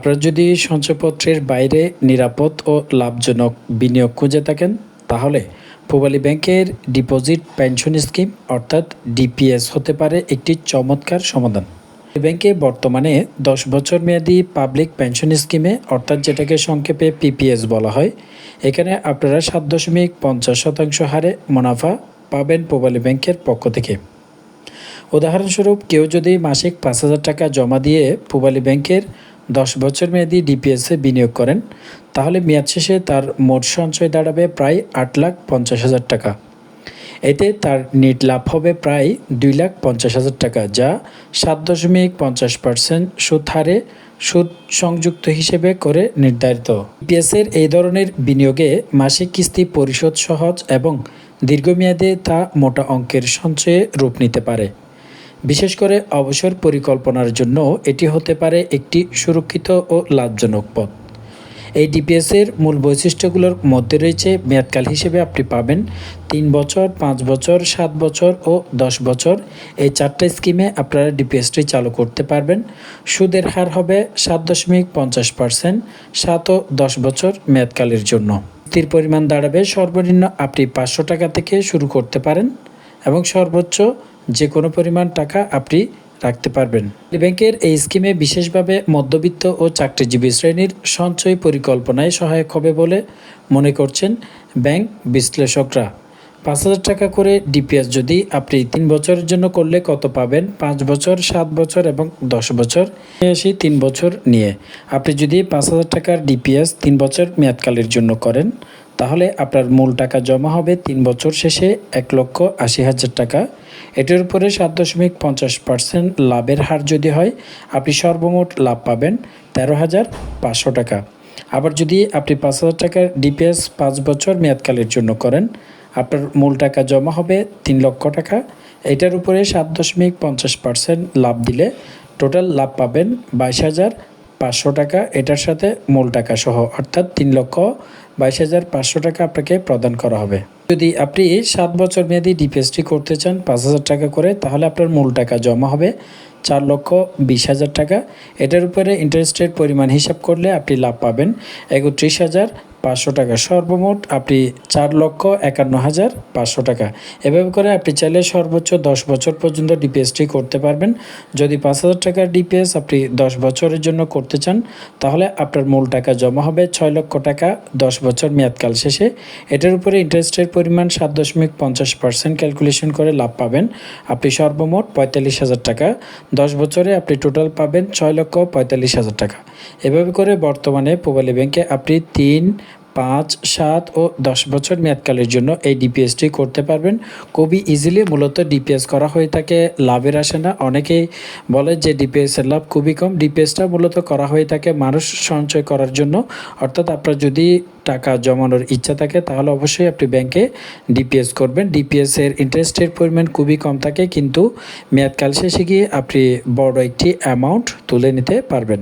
আপনারা যদি সঞ্চয়পত্রের বাইরে নিরাপদ ও লাভজনক বিনিয়োগ খুঁজে থাকেন, তাহলে পূবালী ব্যাংকের ডিপোজিট পেনশন স্কিম অর্থাৎ ডিপিএস হতে পারে একটি চমৎকার সমাধান। ব্যাংকে বর্তমানে দশ বছর মেয়াদি পাবলিক পেনশন স্কিমে, অর্থাৎ যেটাকে সংক্ষেপে পিপিএস বলা হয়, এখানে আপনারা সাত দশমিক পঞ্চাশ শতাংশ হারে মুনাফা পাবেন পূবালী ব্যাংকের পক্ষ থেকে। উদাহরণস্বরূপ কেউ যদি মাসিক পাঁচ হাজার টাকা জমা দিয়ে পূবালী ব্যাংকের দশ বছর মেয়াদি ডিপিএসে বিনিয়োগ করেন, তাহলে মেয়াদ শেষে তার মোট সঞ্চয় দাঁড়াবে প্রায় আট লাখ পঞ্চাশ হাজার টাকা। এতে তার নেট লাভ হবে প্রায় দুই লাখ পঞ্চাশ হাজার টাকা, যা সাত দশমিক পঞ্চাশ পার্সেন্ট সুদ হারে সুদ সংযুক্ত হিসেবে করে নির্ধারিত। পিএসের এই ধরনের বিনিয়োগে মাসিক কিস্তি পরিশোধ সহজ এবং দীর্ঘমেয়াদে তা মোটা অঙ্কের সঞ্চয়ে রূপ নিতে পারে। বিশেষ করে অবসর পরিকল্পনার জন্য এটি হতে পারে একটি সুরক্ষিত ও লাভজনক পথ। এই ডিপিএসের মূল বৈশিষ্ট্যগুলোর মধ্যে রয়েছে মেয়াদকাল হিসেবে আপনি পাবেন তিন বছর, পাঁচ বছর, সাত বছর ও দশ বছর। এই চারটে স্কিমে আপনারা ডিপিএসটি চালু করতে পারবেন। সুদের হার হবে সাত দশমিক পঞ্চাশ পার্সেন্ট, সাত ও দশ বছর মেয়াদকালের জন্য। স্থির পরিমাণ দাঁড়াবে সর্বনিম্ন আপনি পাঁচশো টাকা থেকে শুরু করতে পারেন এবং সর্বোচ্চ যে কোনো পরিমাণ টাকা আপনি রাখতে পারবেন। ব্যাংকের এই স্কিমে বিশেষভাবে মধ্যবিত্ত ও চাকরিজীবী শ্রেণির সঞ্চয় পরিকল্পনায় সহায়ক হবে বলে মনে করছেন ব্যাংক বিশ্লেষকরা। পাঁচ হাজার টাকা করে ডিপিএস যদি আপনি তিন বছরের জন্য করলে কত পাবেন? পাঁচ বছর, সাত বছর এবং দশ বছর। আসি তিন বছর নিয়ে। আপনি যদি পাঁচ হাজার টাকার ডিপিএস তিন বছর মেয়াদকালের জন্য করেন তাহলে আপনার মূল টাকা জমা হবে তিন বছর শেষে এক লক্ষ আশি হাজার টাকা। এটির উপরে সাত দশমিক পঞ্চাশ পার্সেন্ট লাভের হার যদি হয়, আপনি সর্বমোট লাভ পাবেন তেরো হাজার পাঁচশো টাকা। আবার যদি আপনি পাঁচ হাজার টাকার ডিপিএস পাঁচ বছর মেয়াদকালের জন্য করেন, আপনার মূল টাকা জমা হবে তিন লক্ষ টাকা। এটার উপরে সাত দশমিক পঞ্চাশ পার্সেন্ট লাভ দিলে টোটাল লাভ পাবেন বাইশ হাজার পাঁচশো টাকা, এটার সাথে মূল টাকা সহ, অর্থাৎ তিন লক্ষ বাইশ হাজার পাঁচশো টাকা আপনাকে প্রদান করা হবে। যদি আপনি সাত বছর মেয়াদি ডিপিএসটি করতে চান পাঁচ হাজার টাকা করে, তাহলে আপনার মূল টাকা জমা হবে চার লক্ষ বিশ হাজার টাকা। এটার উপরে ইন্টারেস্টের পরিমাণ হিসাব করলে আপনি লাভ পাবেন একত্রিশ হাজার পাঁচশো টাকা। সর্বমোট আপনি চার লক্ষ একান্ন হাজার পাঁচশো টাকা। এভাবে করে আপনি চাইলে সর্বোচ্চ দশ বছর পর্যন্ত ডিপিএসটি করতে পারবেন। যদি পাঁচ হাজার টাকার ডিপিএস আপনি দশ বছরের জন্য করতে চান, তাহলে আপনার মূল টাকা জমা হবে ছয় লক্ষ টাকা দশ বছর মেয়াদকাল শেষে। এটার উপরে ইন্টারেস্টের পরিমাণ সাত দশমিক পঞ্চাশ পার্সেন্ট ক্যালকুলেশন করে লাভ পাবেন। আপনি সর্বমোট পঁয়তাল্লিশ হাজার টাকা। দশ বছরে আপনি টোটাল পাবেন ছয় লক্ষ পঁয়তাল্লিশ হাজার টাকা। এভাবে করে বর্তমানে পূবালী ব্যাংকে আপনি তিন পাঁচ, সাত ও দশ বছর মেয়াদকালের জন্য এই ডিপিএসটি করতে পারবেন। খুবই ইজিলি মূলত ডিপিএস করা হয়ে থাকে, লাভের আসে না। অনেকেই বলে যে ডিপিএসের লাভ খুবই কম। ডিপিএসটা মূলত করা হয়ে থাকে মানুষ সঞ্চয় করার জন্য। অর্থাৎ আপনার যদি টাকা জমানোর ইচ্ছা থাকে, তাহলে অবশ্যই আপনি ব্যাংকে ডিপিএস করবেন। ডিপিএসের ইন্টারেস্টের পরিমাণ খুবই কম থাকে, কিন্তু মেয়াদকাল শেষে গিয়ে আপনি বড় একটি অ্যামাউন্ট তুলে নিতে পারবেন।